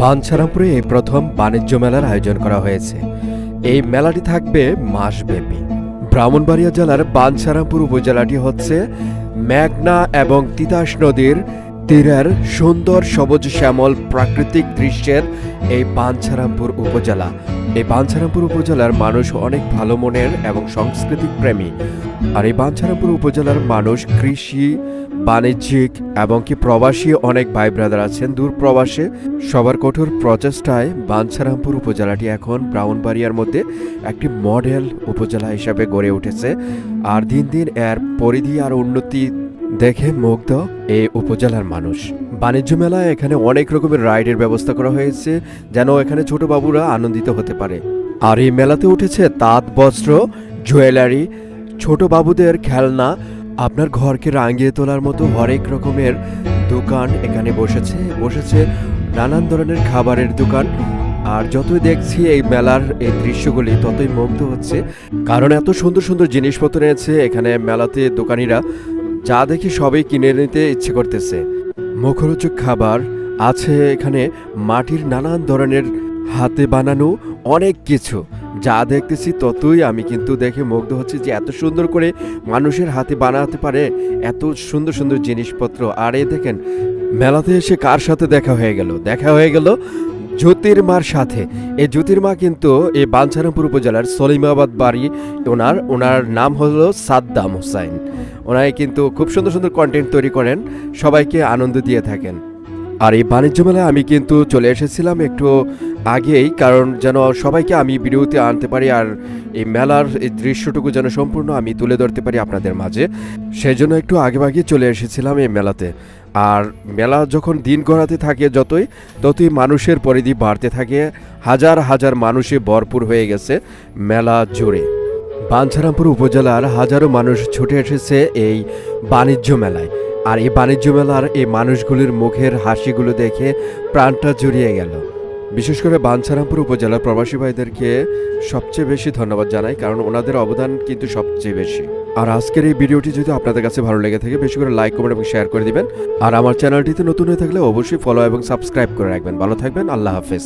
বাঞ্ছারামপুরে এই প্রথম বাণিজ্য মেলার আয়োজন করা হয়েছে। এই মেলাটি থাকবে মাসব্যাপী। ব্রাহ্মণবাড়িয়া জেলার বাঞ্ছারামপুর উপজেলাটি হচ্ছে মেঘনা এবং তিতাস নদীর তীরের সুন্দর সবুজ শ্যামল প্রাকৃতিক দৃশ্যের এই বাঞ্ছারামপুর উপজেলা। এই বাঞ্ছারামপুর উপজেলার মানুষ অনেক ভালো মনের এবং সাংস্কৃতিক প্রেমী। আর এই বাঞ্ছারামপুর উপজেলার মানুষ কৃষি, বাণিজ্যিক এবং কি প্রবাসী অনেক ভাই ব্রাদার আছেন। দূর প্রবাসে সবার কঠোর প্রচেষ্টায় বাঞ্ছারামপুর উপজেলাটি এখন ব্রাউনবাড়িয়ার মধ্যে একটি মডেল উপজেলা হিসাবে গড়ে উঠেছে। আর দিন দিন এর পরিধি আর উন্নতি দেখে মুগ্ধ এই উপজেলার মানুষ। বাণিজ্য মেলায় এখানে অনেক রকমের রাইডের ব্যবস্থা করা হয়েছে, যেন এখানে ছোট বাবুরা আনন্দিত হতে পারে। আর এই মেলাতে উঠেছে তাঁত, বস্ত্র, জুয়েলারি, ছোট বাবুদের খেলনা। আপনার ঘরকে রাঙিয়ে তোলার মতো হরেক রকমের দোকান এখানে বসেছে। বসেছে নানান ধরনের খাবারের দোকান। আর যতই দেখছি এই মেলার এই দৃশ্যগুলি, ততই মুগ্ধ হচ্ছে। কারণ এত সুন্দর সুন্দর জিনিসপত্র এনেছে এখানে মেলাতে দোকানিরা। যা দেখি সবই কিনে নিতে ইচ্ছে করতেছে। মুখরোচক খাবার আছে এখানে মাটির নানান ধরনের হাতে বানানো অনেক কিছু। যা দেখতেছি ততই আমি কিন্তু দেখে মুগ্ধ হচ্ছি যে এত সুন্দর করে মানুষের হাতে বানাতে পারে এত সুন্দর সুন্দর জিনিসপত্র। আর এ দেখেন, মেলাতে এসে কার সাথে দেখা হয়ে গেল? দেখা হয়ে গেল জ্যোতির্মার সাথে। এই জ্যোতির্মা কিন্তু এই বাঞ্ছারামপুর উপজেলার সলিমাবাদ বাড়ি। ওনার ওনার নাম হলো সাদ্দাম হোসাইন। ওনাই কিন্তু খুব সুন্দর সুন্দর কন্টেন্ট তৈরি করেন, সবাইকে আনন্দ দিয়ে থাকেন। আর এই বাণিজ্য মেলায় আমি কিন্তু চলে এসেছিলাম একটু আগেই, কারণ যেন সবাইকে আমি ভিডিওতে আনতে পারি আর এই মেলার এই দৃশ্যটুকু যেন সম্পূর্ণ আমি তুলে ধরতে পারি আপনাদের মাঝে। সেই জন্য একটু আগে ভাগে চলে এসেছিলাম এই মেলাতে। আর মেলা যখন দিন গড়াতে থাকে যতই, ততই মানুষের পরিধি বাড়তে থাকে। হাজার হাজার মানুষে ভরপুর হয়ে গেছে মেলা জুড়ে। বাঞ্ছারামপুর উপজেলার হাজারো মানুষ ছুটে এসেছে এই বাণিজ্য মেলায়। আর এই বাণিজ্য মেলার এই মানুষগুলির মুখের হাসিগুলো দেখে প্রাণটা জুড়িয়ে গেল। বিশেষ করে বাঞ্ছারামপুর উপজেলার প্রবাসী ভাইদেরকে সবচেয়ে বেশি ধন্যবাদ জানাই, কারণ ওনাদের অবদান কিন্তু সবচেয়ে বেশি। আর আজকের এই ভিডিওটি যদি আপনাদের কাছে ভালো লেগে থাকে, বেশি করে লাইক, কমেন্ট এবং শেয়ার করে দিবেন। আর আমার চ্যানেলটিতে নতুন হয়ে থাকলে অবশ্যই ফলো এবং সাবস্ক্রাইব করে রাখবেন। ভালো থাকবেন, আল্লাহ হাফেজ।